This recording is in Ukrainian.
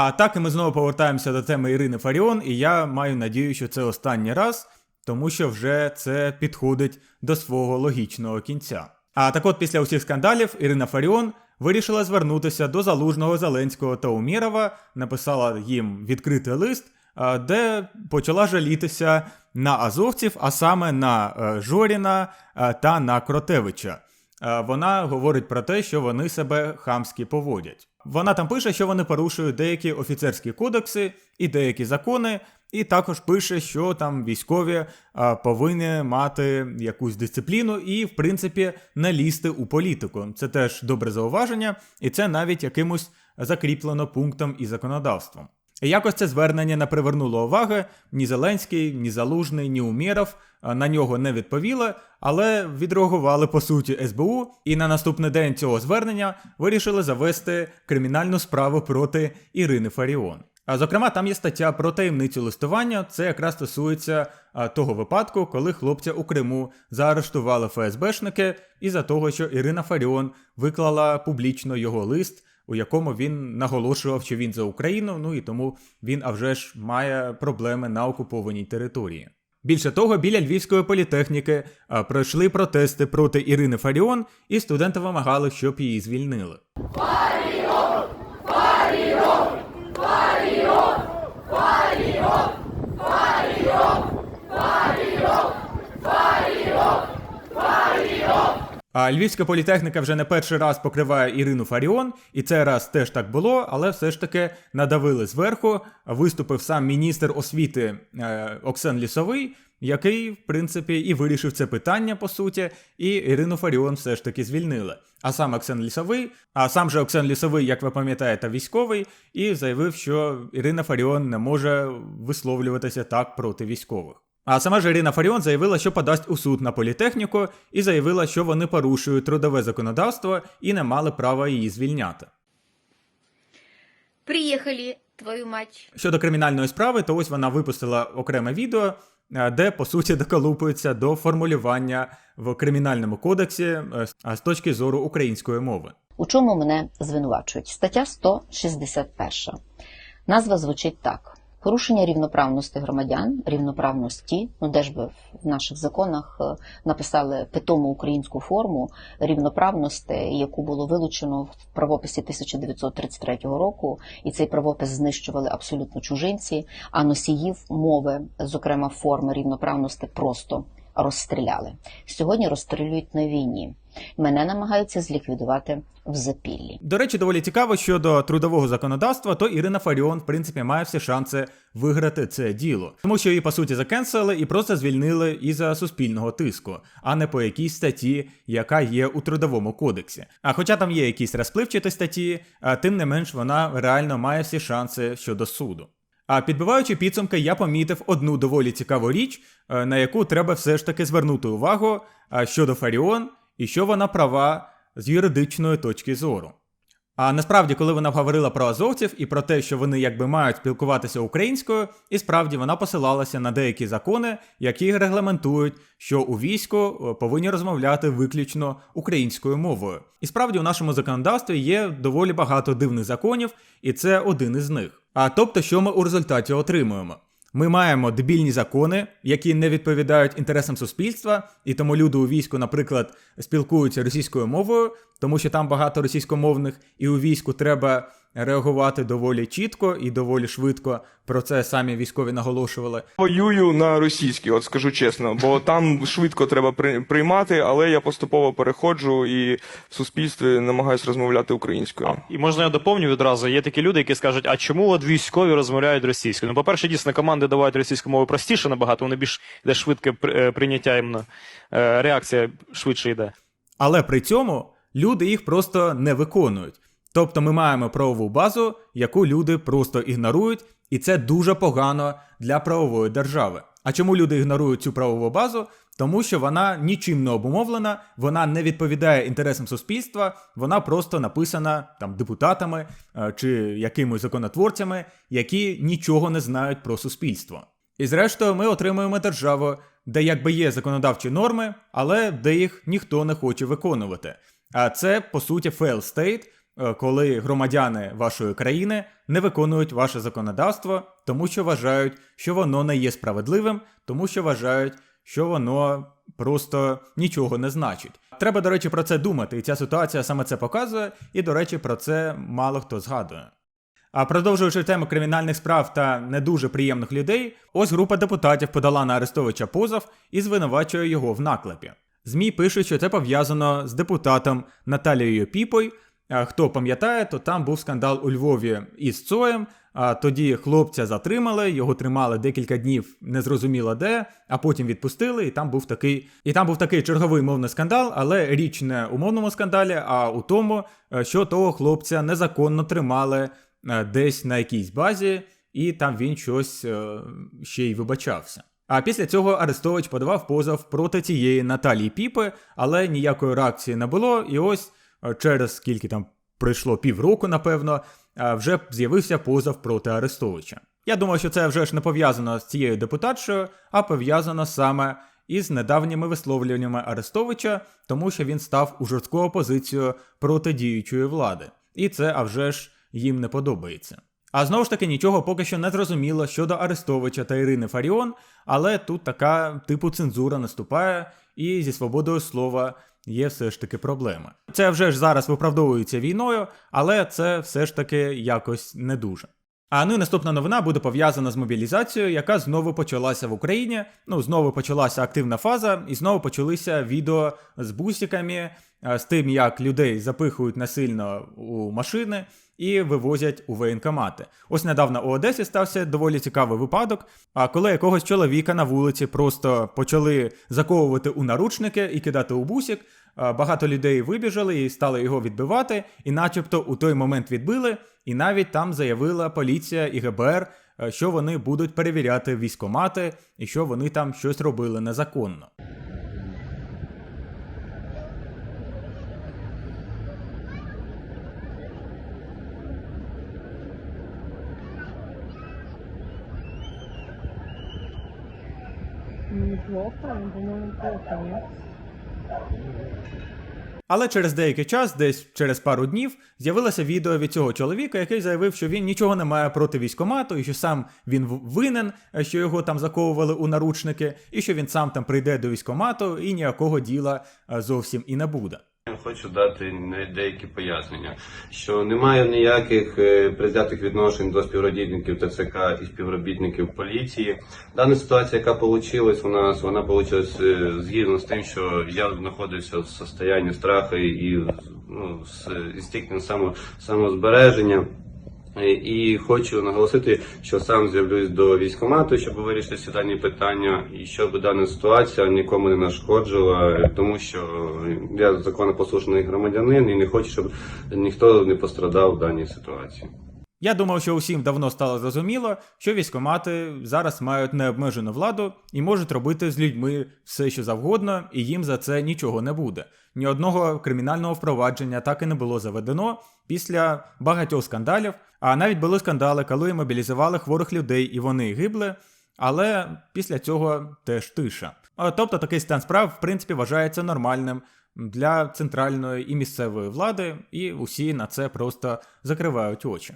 А так і ми знову повертаємося до теми Ірини Фаріон, і я маю надію, що це останній раз, тому що вже це підходить до свого логічного кінця. А так от після усіх скандалів Ірина Фаріон вирішила звернутися до залужного Зеленського та Умірова, написала їм відкритий лист, де почала жалітися на азовців, а саме на е, Жоріна е, та на Кротевича. Е, Вона говорить про те, що вони себе хамськи поводять. Вона там пише, що вони порушують деякі офіцерські кодекси і деякі закони, і також пише, що там військові а, повинні мати якусь дисципліну і, в принципі, не лізти у політику. Це теж добре зауваження, і це навіть якимось закріплено пунктом і законодавством. І якось це звернення не привернуло уваги ні Зеленський, ні Залужний, ні Умєров на нього не відповіли, але відреагували по суті СБУ, і на наступний день цього звернення вирішили завести кримінальну справу проти Ірини Фаріон. А зокрема, там є стаття про таємницю листування. Це якраз стосується а, того випадку, коли хлопця у Криму заарештували ФСБшники із-за того, що Ірина Фаріон виклала публічно його лист, у якому він наголошував, що він за Україну. Ну і тому він, а вже ж, має проблеми на окупованій території. Більше того, біля Львівської політехніки пройшли протести проти Ірини Фаріон, і студенти вимагали, щоб її звільнили. А Львівська політехніка вже не перший раз покриває Ірину Фаріон, і цей раз теж так було, але все ж таки надавили зверху. Виступив сам міністр освіти е, Оксен Лісовий, який, в принципі, і вирішив це питання по суті, і Ірину Фаріон все ж таки звільнили. А сам Оксен Лісовий, а сам же Оксен Лісовий, як ви пам'ятаєте, військовий, і заявив, що Ірина Фаріон не може висловлюватися так проти військових. А сама ж Ірина Фаріон заявила, що подасть у суд на політехніку, і заявила, що вони порушують трудове законодавство і не мали права її звільняти. Приехали, твою мать. Щодо кримінальної справи, то ось вона випустила окреме відео, е, де по суті доколупується до формулювання в кримінальному кодексі е, з- з точки зору української мови. У чому мене звинувачують? Стаття 161. Назва звучить так: порушення рівноправності громадян, рівноправності, ну де ж би в наших законах е, написали питому українську форму рівноправності, яку було вилучено в правописі 1933 року, і цей правопис знищували абсолютно чужинці, а носіїв мови, зокрема форми рівноправності, просто розстріляли. Сьогодні розстрілюють на війні. Мене намагаються зліквідувати в запіллі. До речі, доволі цікаво щодо трудового законодавства, то Ірина Фаріон, в принципі, має всі шанси виграти це діло, тому що її по суті закенсили і просто звільнили із-за суспільного тиску, а не по якійсь статті, яка є у трудовому кодексі. А хоча там є якісь розпливчаті статті, тим не менш вона реально має всі шанси щодо суду. А підбиваючи підсумки, я помітив одну доволі цікаву річ, е, на яку треба все ж таки звернути увагу щодо Фаріон і що вона права з юридичної точки зору. А насправді, коли вона говорила про азовців і про те, що вони якби мають спілкуватися українською, і справді вона посилалася на деякі закони, які регламентують, що у війську е, повинні розмовляти виключно українською мовою. І справді у нашому законодавстві є доволі багато дивних законів, і це один із них. А тобто, що ми у результаті отримуємо? Ми маємо дебільні закони, які не відповідають інтересам суспільства, і тому люди у війську, наприклад, спілкуються російською мовою, тому що там багато російськомовних, і у війську треба реагувати доволі чітко і доволі швидко. Про це самі військові наголошували. Воюю на російській, от скажу чесно, бо там швидко треба при- приймати, але я поступово переходжу і в суспільстві намагаюся розмовляти українською. І можна я доповню відразу. Є такі люди, які скажуть, а чому от військові розмовляють російською? Ну, по-перше, дійсно, команди давають російську мову простіше набагато, вони більш йде швидке е, прийняття іменно. Е, Реакція швидше йде. Але при цьому люди їх просто не виконують. Тобто ми маємо правову базу, яку люди просто ігнорують, і це дуже погано для правової держави. А чому люди ігнорують цю правову базу? Тому що вона нічим не обумовлена, вона не відповідає інтересам суспільства, вона просто написана там депутатами е, чи якимось законотворцями, які нічого не знають про суспільство. І зрештою, ми отримуємо державу, де якби є законодавчі норми, але де їх ніхто не хоче виконувати. А це по суті state, е, коли громадяни вашої країни не виконують ваше законодавство, тому що вважають, що воно не є справедливим, тому що вважають, що воно просто нічого не значить. Треба, до речі, про це думати, і ця ситуація саме це показує, і, до речі, про це мало хто згадує. А продовжуючи тему кримінальних справ та не дуже приємних людей, ось група депутатів подала на Арестовича позов і звинувачує його в наклепі. ЗМІ пишуть, що це пов'язано з депутатом Наталією Піпой. Хто пам'ятає, то там був скандал у Львові із Цоєм. А тоді хлопця затримали, його тримали декілька днів, незрозуміло де, а потім відпустили, і там був такий, і там був такий черговий мовний скандал, але річ не у мовному скандалі, а у тому, е, що того хлопця незаконно тримали е, десь на якійсь базі, і там він щось е, ще й вибачався. А після цього Арестович подавав позов проти цієї Наталії Піпи, але ніякої реакції не було. І ось через скільки там пройшло півроку, напевно, е, вже з'явився позов проти Арестовича. Я думаю, що це вже ж не пов'язано з цією депутатшою, а пов'язано саме із недавніми висловлюваннями Арестовича, тому що він став у жорстку опозицію проти діючої влади. І це, а вже ж, їм не подобається. А знову ж таки нічого поки що не зрозуміло щодо Арестовича та Ірини Фаріон, але тут така типу цензура наступає, і зі свободою слова є все ж таки проблеми. Це вже ж зараз виправдовується війною, але це все ж таки якось не дуже. А ну і наступна новина буде пов'язана з мобілізацією, яка знову почалася в Україні. Ну, знову почалася активна фаза, і знову почалися відео з бусиками, е, з тим, як людей запихують насильно у машини і вивозять у воєнкомати. Ось недавно у Одесі стався доволі цікавий випадок. А коли якогось чоловіка на вулиці просто почали заковувати у наручники і кидати у бусик, а, багато людей вибіжали і стали його відбивати, і начебто у той момент відбили, і навіть там заявила поліція і ГБР, е, що вони будуть перевіряти військомати і що вони там щось робили незаконно. Неплохо, по-моему, плохо, нет? Але через деякий час, десь через пару днів, з'явилося відео від цього чоловіка, який заявив, що він нічого не має проти військомату, і що сам він винен, е, що його там заковували у наручники, і що він сам там прийде до військомату і ніякого діла е, зовсім і не буде. Хочу дати деякі пояснення, що немає ніяких призятих відношень до співробітників ТЦК і співробітників поліції. Дана ситуація, яка вийшла у нас, вона вийшла згідно з тим, що я знаходився в состоянні страху і ну, з інстинктом само. І- І хочу наголосити, що сам з'явлюсь до військкомату, щоб вирішити дані питання, і щоб дана ситуація нікому не нашкоджила, тому що я законопослушний громадянин і не хочу, щоб ніхто не пострадав в даній ситуації. Я думав, що усім давно стало зрозуміло, що військомати зараз мають необмежену владу і можуть робити з людьми все, що завгодно, і їм за це нічого не буде. Ні одного кримінального впровадження так і не було заведено після багатьох скандалів. А навіть були скандали, коли мобілізували хворих людей і вони гибли. Але після цього теж тиша. Тобто такий стан справ, в принципі, вважається нормальним для центральної і місцевої влади, і усі на це просто закривають очі.